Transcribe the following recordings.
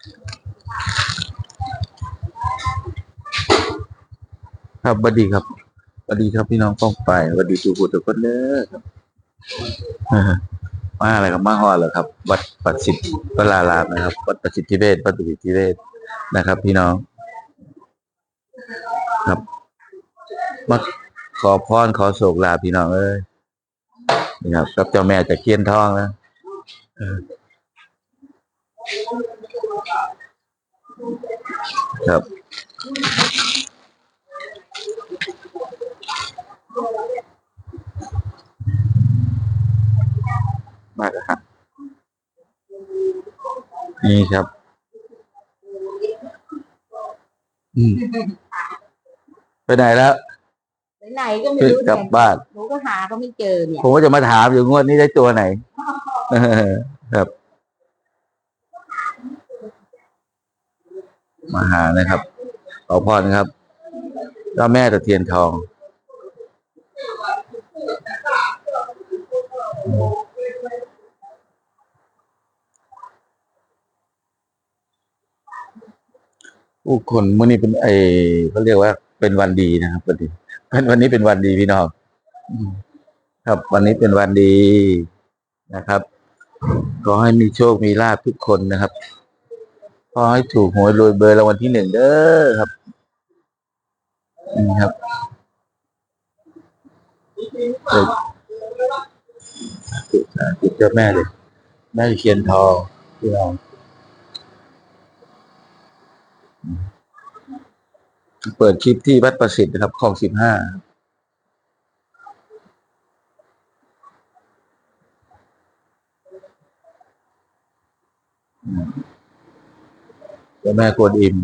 ครับสวัสดีครับสวัสดีครับพี่น้องป้องไปสวัสดีทุกคนทุกคนเลยครับเออมาอะไรครับมาฮอดเหรอครับ วัดประสิทธิ์วรารามนะครับ วัดประสิทธิเวชวัดประสิทธิเวชนะครับ พี่น้อง ครับมาขอพรขอโศกลาพี่น้องเอ้ยนี่ครับกับเจ้าแม่จะเคียนทองนะ ครับ มากครับ นี่ครับ อืมไปไหนแล้วไปไหนก็ไม่ขึ้นรู้กลับเนี่ยบ้านหนูก็หาก็ไม่เจอเนี่ย ผมก็จะมาถามอยู่งวดนี้ได้ตัวไหนเออครับ มาหานะครับ ขอพรนะครับเจ้าแม่ตะเทียนทอง ผู้คนเมื่อนี้เป็นไอเขาเรียกว่าเป็นวันดีนะครับวันดีเป็นวันนี้เป็นวันดีพี่น้องครับ วันนี้เป็นวันดีนะครับ ขอให้มีโชคมีลาภทุกคนนะครับ ขอให้ถูกหวยรวยเบอร์รางวัลที่หนึ่งเด้อครับ นี่ครับเด็กติดเจ้าแม่เลยแม่เคียนทองพี่น้องเปิดคลิปที่วัดประสิทธิ์นะครับคลองสิบห้า เจ้าแม่กวนอิม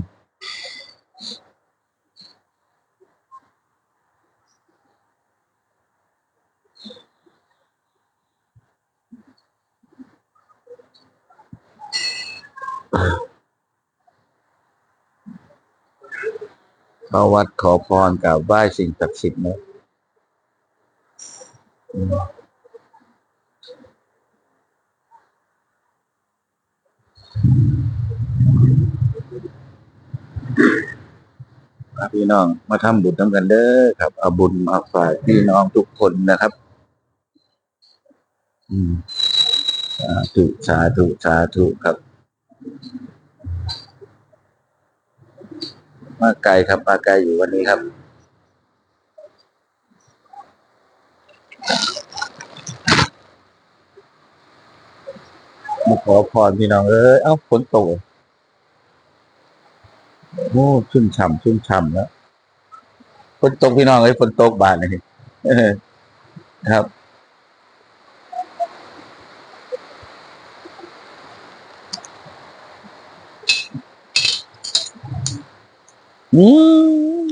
เข้าวัดขอพรกราบไหว้สิ่งศักดิ์สิทธิ์นะอืมอะ พี่น้องมาทำบุญทั้งกันเด้อครับเอาบุญมาฝากพี่น้องทุกคนนะครับ อืมสาธุสาธุสาธุครับมาไกลครับมาไกลอยู่วันนี้ครับมาขอพรพี่น้องเอ้ยเอ้าฝนตก อ้ชุ่มฉ่ำชุ่มฉ่ำแล้วฝนตกพี่น้องเอ้ยฝนตกบานเลยครับ อืม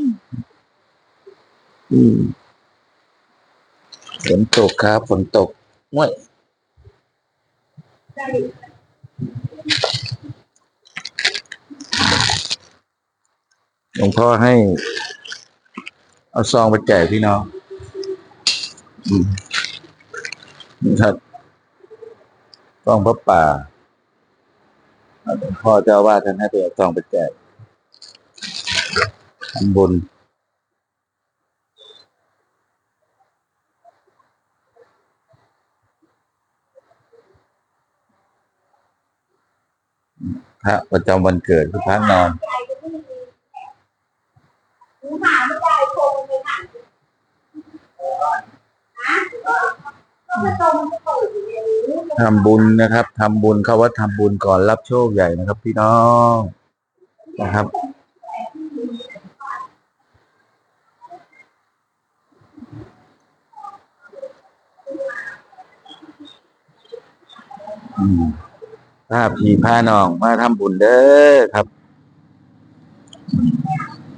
อืมฝนตกครับฝนตกว้ย ลวงพ่อให้ เอาซองไปแจกพี่น้องนี่ครับซองพระป่าหลวงพ่อเจ้าว่าท่านให้ไปเอาซองไปแจกทำบุญพระประจำวันเกิดคือพระนอน หนูหาไม่ได้โทรเลยค่ะฮะก็มาตรงมันจะเปิดอยู่ในนี้ ทำบุญนะครับทำบุญเขาว่าทำบุญก่อนรับโชคใหญ่นะครับ พี่น้องนะครับอืมพาพี่พานองมาทำบุญเด้อครับ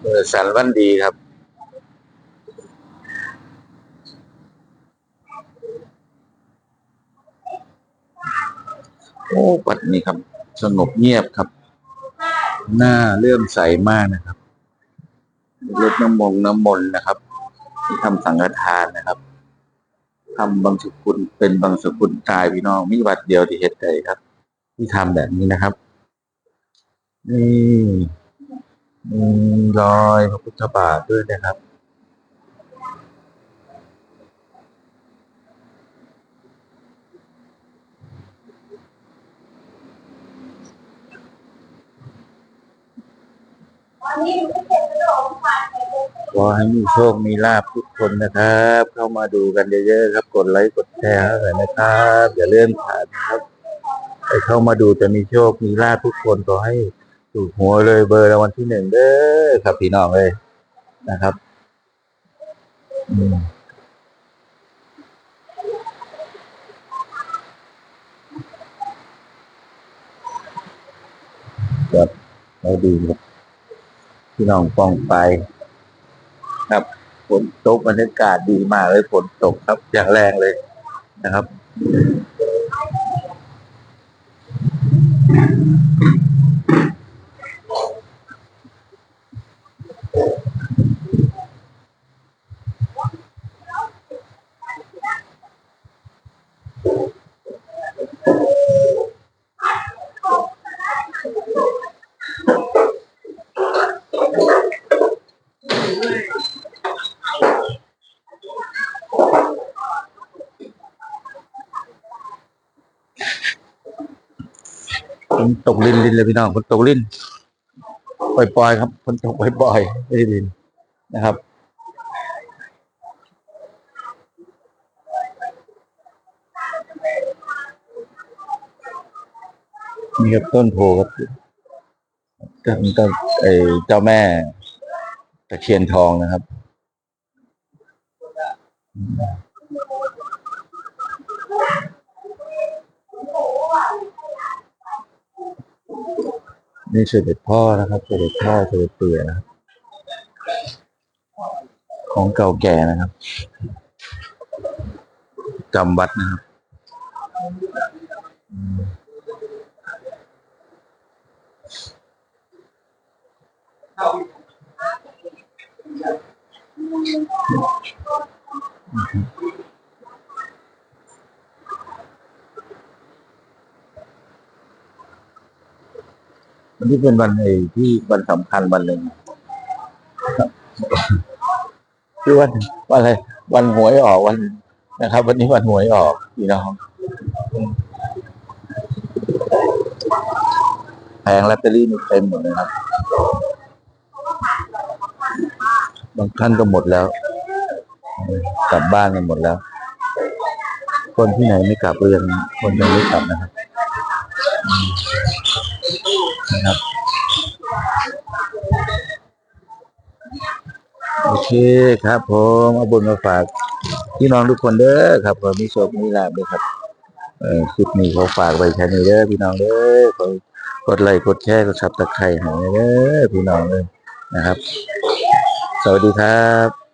เปิดสันวันดีครับ โอ้วัดนี้ครับ สงบเงียบครับ หน้าเลื่อมใสมากนะครับรดน้ำมงน้ำมนต์นะครับ ที่ทำสังฆทานนะครับทำบางสกุลเป็นบางสกุลตายพี่น้องมีวัดเดียวที่เฮ็ดได้ครับ ที่ทำแบบนี้นะครับนี่มีรอยพระพุทธบาทด้วยนะครับ ตอนนี้มันไม่เสร็จแล้วหรอกผ่านไปเลย ขอให้มีโชค มีลาภทุกคนนะครับ เข้ามาดูกันเยอะๆครับ กดไลค์ กดแชร์หน่อยนะครับ อย่าเลื่อนผ่านนะครับไปเข้ามาดูจะมีโชค มีลาภทุกคนขอให้ถูกหัวเลยเบอร์รางวัลที่หนึ่งเด้อครับพี่น้องเลยนะครับอืมครับเราดูครับ พี่น้องฟ้องไป ครับฝนตกบรรยากาศดีมากเลยฝนตกครับอย่างแรงเลยนะครับ นตกลินลินเลยพี่น้องฝนตกลินปล่อยๆครับฝนตกปล่อยๆไม่ได้ลินนะครับนี่ครับต้นโพครับต้นต้นไอเจ้าแม่ตะเคียนทองนะครับ นี่เสด็จพ่อนะครับ เสด็จพ่อเสด็จเตี่ยนะครับ ของเก่าแก่นะครับจำวัดนะครับ วันนี้เป็นวันเอที่วันสำคัญวันหนึ่งคือวันวันอะไร วันหวยออกวันนะครับ วันนี้วันหวยออกพี่น้องแผงลอตเตอรี่นี่เต็มหมดเลยครับบางท่านก็หมดแล้ว กลับบ้านกันหมดแล้ว คนที่ไหนไม่กลับก็ยังคนยังไม่กลับนะครับ นะครับโอเคครับผมเอาบุญมาฝากพี่น้องทุกคนเด้อครับขอมีโชคมีลาภด้วยครับเออคลิปนี้เขาฝากไว้แค่นี้เด้อพี่น้องเด้อขอกดไลค์กดแชร์กดซับสไครต์ให้เด้อพี่น้องเลยนะครับ สวัสดีครับ